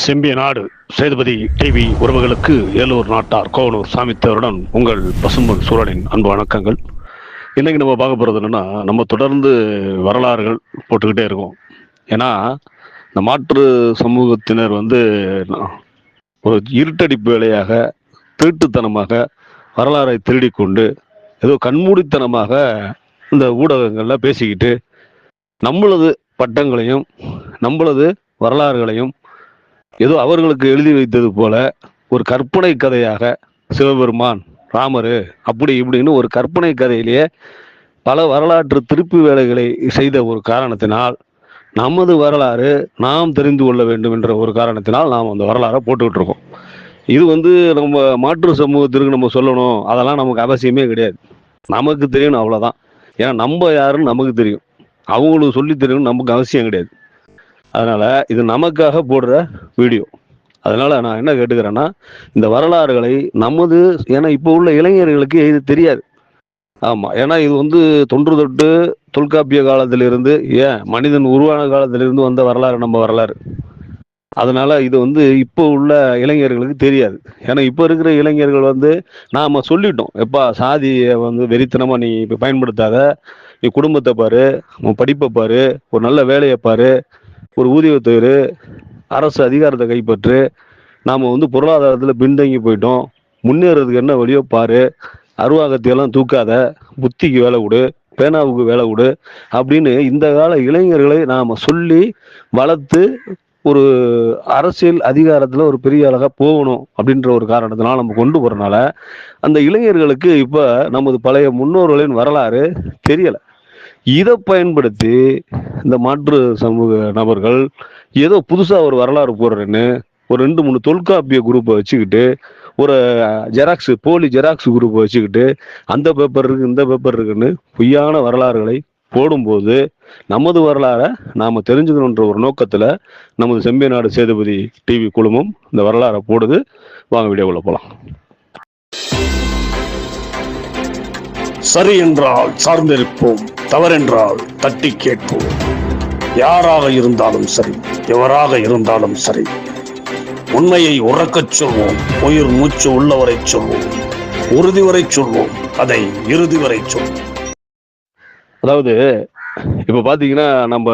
செம்பிய நாடு சேதுபதி டிவி உறவுகளுக்கு ஏலூர் நாட்டார் கோவனூர் சாமித்தவருடன் உங்கள் பசும்பொன் சூழலின் அன்பு வணக்கங்கள். இன்னைக்கு நம்ம பார்க்க போகிறது என்னென்னா நம்ம தொடர்ந்து வரலாறுகள் போட்டுக்கிட்டே இருக்கோம். ஏன்னா இந்த மாற்று சமூகத்தினர் வந்து ஒரு இருட்டடிப்பு வேலையாக திருட்டுத்தனமாக வரலாறை திருடிக்கொண்டு ஏதோ கண்மூடித்தனமாக இந்த ஊடகங்கள்ல பேசிக்கிட்டு நம்மளது பட்டங்களையும் நம்மளது வரலாறுகளையும் ஏதோ அவர்களுக்கு எழுதி வைத்தது போல ஒரு கற்பனை கதையாக சிவபெருமான் ராமர் அப்படி இப்படின்னு ஒரு கற்பனை கதையிலேயே பல வரலாற்று திருப்பி வேலைகளை செய்த ஒரு காரணத்தினால் நமது வரலாறு நாம் தெரிந்து கொள்ள வேண்டும் என்ற ஒரு காரணத்தினால் நாம் அந்த வரலாறை போட்டுக்கிட்டு இருக்கோம். இது வந்து நம்ம மாற்று சமூகத்திற்கு நம்ம சொல்லணும். அதெல்லாம் நமக்கு அவசியமே கிடையாது. நமக்கு தெரியணும் அவ்வளோதான் ஏன்னா நம்ம யாருன்னு நமக்கு தெரியும். அவங்களுக்கு சொல்லி தெரியணும் நமக்கு அவசியம் கிடையாது. அதனால இது நமக்காக போடுற வீடியோ. அதனால நான் என்ன கேட்டுக்கிறேன்னா இந்த வரலாறுகளை நமது ஏன்னா இப்போ உள்ள இளைஞர்களுக்கு இது தெரியாது. ஆமாம் ஏன்னா இது வந்து தொன்று தொட்டு தொல்காப்பிய காலத்திலிருந்து ஏன் மனிதன் உருவான காலத்திலிருந்து வந்த வரலாறு நம்ம வரலாறு. அதனால இது வந்து இப்போ உள்ள இளைஞர்களுக்கு தெரியாது. ஏன்னா இப்போ இருக்கிற இளைஞர்கள் வந்து நாம் சொல்லிட்டோம் எப்பா சாதியை வந்து வெறித்தனமாக நீ இப்போ பயன்படுத்தாத நீ குடும்பத்தை பாரு உன் படிப்பை பாரு ஒரு நல்ல வேலையை பாரு ஒரு ஊதியத்தை அரசு அதிகாரத்தை கைப்பற்று நாம் வந்து பொருளாதாரத்தில் பின்தங்கி போயிட்டோம். முன்னேறதுக்கு என்ன வழியோ பாரு. அருவாகத்தையெல்லாம் தூக்காத புத்திக்கு வேலை கொடு பேனாவுக்கு வேலை கொடு அப்படின்னு இந்த கால இளைஞர்களை நாம் சொல்லி வளர்த்து ஒரு அரசியல் அதிகாரத்தில் ஒரு பெரிய அழகாக போகணும் அப்படின்ற ஒரு காரணத்தினால் நம்ம கொண்டு போகிறனால அந்த இளைஞர்களுக்கு இப்போ நமது பழைய முன்னோர்களின் வரலாறு தெரியலை. இதை பயன்படுத்தி இந்த மாற்று சமூக நபர்கள் ஏதோ புதுசாக ஒரு வரலாறு போடுறேன்னு ஒரு ரெண்டு மூணு தொல்காப்பிய குரூப்பை வச்சுக்கிட்டு ஒரு ஜெராக்ஸ் போலி ஜெராக்ஸ் குரூப்பை வச்சுக்கிட்டு அந்த பேப்பர் இருக்கு இந்த பேப்பர் இருக்குன்னு பொய்யான வரலாறுகளை போடும்போது நமது வரலாறை நாம் தெரிஞ்சுக்கணுன்ற ஒரு நோக்கத்தில் நமது செம்பிய நாடு சேதுபதி டிவி குழுமம் இந்த வரலாறை போடுது. வாங்க வேண்டிய உள்ள போகலாம் சரி என்றால் சார்ந்திருப்போம் தவறென்றால் தட்டி கேட்போம். யாராக இருந்தாலும் சரி எவராக இருந்தாலும் சரி உண்மையை உறக்கச் சொல்வோம் உயிர் மூச்சு உள்ளவரை சொல்வோம் உறுதி வரை சொல்வோம் அதை இறுதி வரை சொல்வோம். அதாவது இப்ப பாத்தீங்கன்னா நம்ம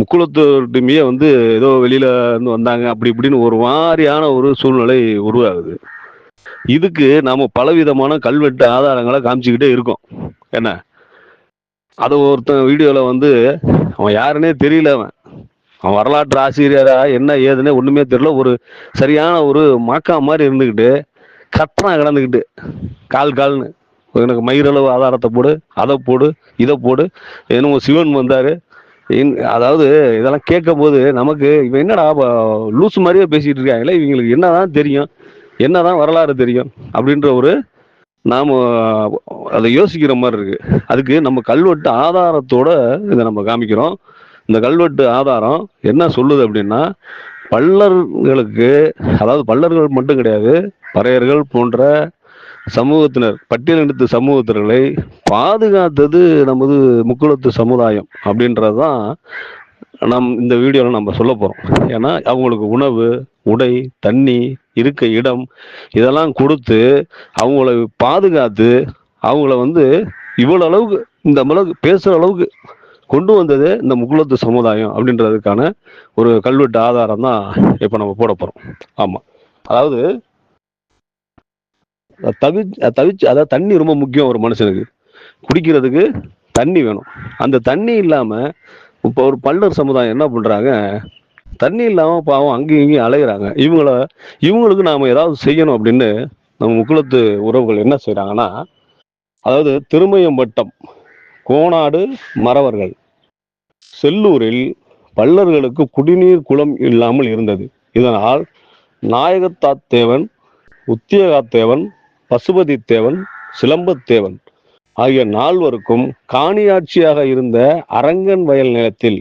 முக்குளத்தூர்மையே வந்து ஏதோ வெளியில இருந்து வந்தாங்க அப்படி இப்படின்னு ஒரு மாதிரியான ஒரு சூழ்நிலை உருவாகுது. இதுக்கு நாம பலவிதமான கல்வெட்டு ஆதாரங்களை காமிச்சுக்கிட்டே இருக்கோம். என்ன? அது ஒருத்தன் வீடியோல வந்து அவன் யாருன்னே தெரியல அவன். அவன் வரலாற்று ஆசிரியரா என்ன ஏதுன்னு ஒண்ணுமே தெரியல. ஒரு சரியான ஒரு மாக்கா மாதிரி இருந்துக்கிட்டு கட்டணம் கிடந்துக்கிட்டு கால் கால்னு. எனக்கு மயிரளவு ஆதாரத்தை போடு அதை போடு இதை போடு. என்னமோ சிவன் வந்தாரு. அதாவது இதெல்லாம் கேட்கும் போது நமக்கு இவன் என்னடா லூஸ் மாதிரியே பேசிட்டு இருக்காங்களே. இவங்களுக்கு என்னதான் தெரியும். என்னதான் வரலாறு தெரியும் அப்படின்ற ஒரு நாம அதை யோசிக்கிற மாதிரி இருக்கு. அதுக்கு நம்ம கல்வெட்டு ஆதாரத்தோட இதை நம்ம காமிக்கிறோம். இந்த கல்வெட்டு ஆதாரம் என்ன சொல்லுது அப்படின்னா பல்லர்களுக்கு அதாவது பல்லர்கள் மட்டும் கிடையாது பறையர்கள் போன்ற சமூகத்தினர் பட்டியலினத்து சமூகத்தினர்களை பாதுகாத்தது நமது முக்குளத்து சமுதாயம் அப்படின்றதுதான் நம் இந்த வீடியோவில் நம்ம சொல்ல போகிறோம் ஏன்னா அவங்களுக்கு உணவு உடை தண்ணி இருக்க இடம் இதெல்லாம் கொடுத்து அவங்கள பாதுகாத்து அவங்கள வந்து இவ்வளவு அளவுக்கு இந்த அளவுக்கு பேசுற அளவுக்கு கொண்டு வந்தது இந்த முக்குளத்து சமுதாயம் அப்படின்றதுக்கான ஒரு கல்வெட்டு ஆதாரம் தான் இப்ப நம்ம போட போறோம். ஆமா. அதாவது தவி தவிச்சு அதாவது தண்ணி ரொம்ப முக்கியம் ஒரு மனுஷனுக்கு. குடிக்கிறதுக்கு தண்ணி வேணும். அந்த தண்ணி இல்லாம இப்போ ஒரு பல்லர் சமுதாயம் என்ன பண்றாங்க தண்ணி இல்லாம பாவம் அங்கேயும் இங்கேயும் அலைகிறாங்க இவங்கள இவங்களுக்கு நாம ஏதாவது செய்யணும் அப்படின்னு நம்ம முக்குளத்து உறவுகள் என்ன செய்கிறாங்கன்னா அதாவது திருமயம்பட்டம் கோனாடு மறவர்கள் செல்லூரில் பல்லர்களுக்கு குடிநீர் குளம் இல்லாமல் இருந்தது. இதனால் நாயகத்தாத்தேவன் உத்தியகாத்தேவன் பசுபதி தேவன் சிலம்பத்தேவன் ஆகிய நால்வருக்கும் காணியாட்சியாக இருந்த அரங்கன் வயல் நிலத்தில்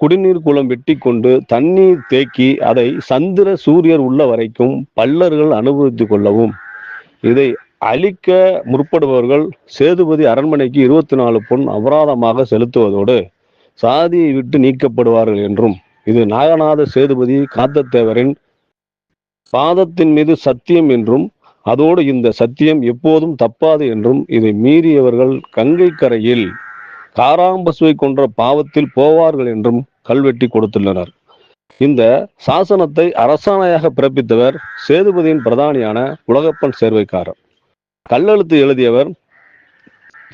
குடிநீர் குளம் வெட்டி கொண்டு தண்ணீர் தேக்கி அதை சந்திர சூரியர் உள்ள வரைக்கும் பல்லர்கள் அனுபவித்துக் கொள்ளவும். இதை அழிக்க முற்படுபவர்கள் சேதுபதி அரண்மனைக்கு இருபத்தி நாலு பொன் அபராதமாக செலுத்துவதோடு சாதியை விட்டு நீக்கப்படுவார்கள் என்றும் இது நாகநாத சேதுபதி காத்தத்தேவரின் பாதத்தின் மீது சத்தியம் என்றும் அதோடு இந்த சத்தியம் எப்போதும் தப்பாது என்றும் இதை மீறியவர்கள் கங்கை கரையில் காராம்பசுவை கொன்ற பாவத்தில் போவார்கள் என்றும் கல்வெட்டி கொடுத்துள்ளனர். இந்த சாசனத்தை அரசாணையாக பிறப்பித்தவர் சேதுபதியின் பிரதானியான உலகப்பன் சேர்வைக்காரர். கல்லெழுத்து எழுதியவர்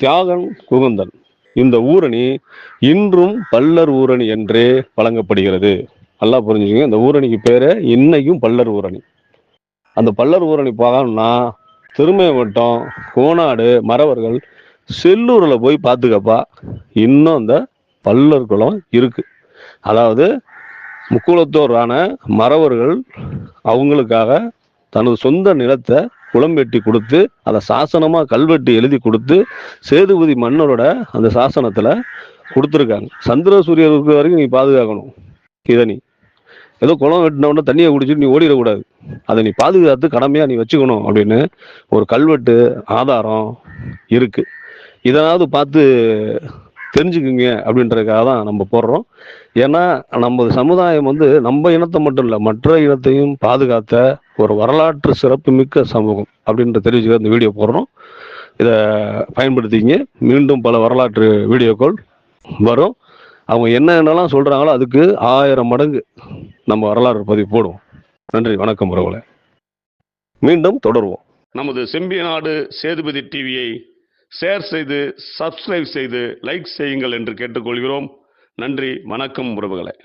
தியாகன் குகுந்தன். இந்த ஊரணி இன்றும் பல்லர் ஊரணி என்றே வழங்கப்படுகிறது. நல்லா புரிஞ்சுக்கங்க இந்த ஊரணிக்கு பேரு இன்னைக்கும் பல்லர் ஊரணி. அந்த பல்லர் ஊரணி போகணும்னா திருமைவட்டம் கோனாடு மறவர்கள் செல்லூரில் போய் பார்த்துக்கப்பா இன்னும் அந்த பல்லர் குளம் இருக்கு. அதாவது முக்குளத்தோரான மறவர்கள் அவங்களுக்காக தனது சொந்த நிலத்தை குளம் வெட்டி கொடுத்து அதை சாசனமாக கல்வெட்டு எழுதி கொடுத்து சேதுபதி மன்னரோட அந்த சாசனத்தில் கொடுத்துருக்காங்க. சந்திர இருக்கிற வரைக்கும் நீ பாதுகாக்கணும் இதை நீ. ஏதோ குளம் வெட்டின உடனே தண்ணியை குடிச்சிட்டு நீ ஓடிடக்கூடாது. அதை நீ பாதுகாத்து கடமையாக நீ வச்சுக்கணும் அப்படின்னு ஒரு கல்வெட்டு ஆதாரம் இருக்குது இதனாவது பார்த்து தெரிஞ்சுக்குங்க அப்படின்றதுக்காக தான் நம்ம போடுறோம். ஏன்னா நம்ம சமுதாயம் வந்து நம்ம இனத்தை மட்டும் இல்லை மற்ற இனத்தையும் பாதுகாத்த ஒரு வரலாற்று சிறப்புமிக்க சமூகம் அப்படின்ற தெரிவிச்சுக்க இந்த வீடியோ போடுறோம். இதை பயன்படுத்திங்க மீண்டும் பல வரலாற்று வீடியோக்கள் வரும். அவங்க என்னென்னலாம் சொல்கிறாங்களோ அதுக்கு ஆயிரம் மடங்கு நம்ம வரலாறு பதிவு போடுவோம். நன்றி வணக்கம் உறவுகளை. மீண்டும் தொடருவோம். நமது செம்பியநாடு சேதுபதி டிவியை ஷேர் செய்து சப்ஸ்கிரைப் செய்து லைக் செய்யுங்கள் என்று கேட்டுக்கொள்கிறோம். நன்றி வணக்கம் உறவுகளை.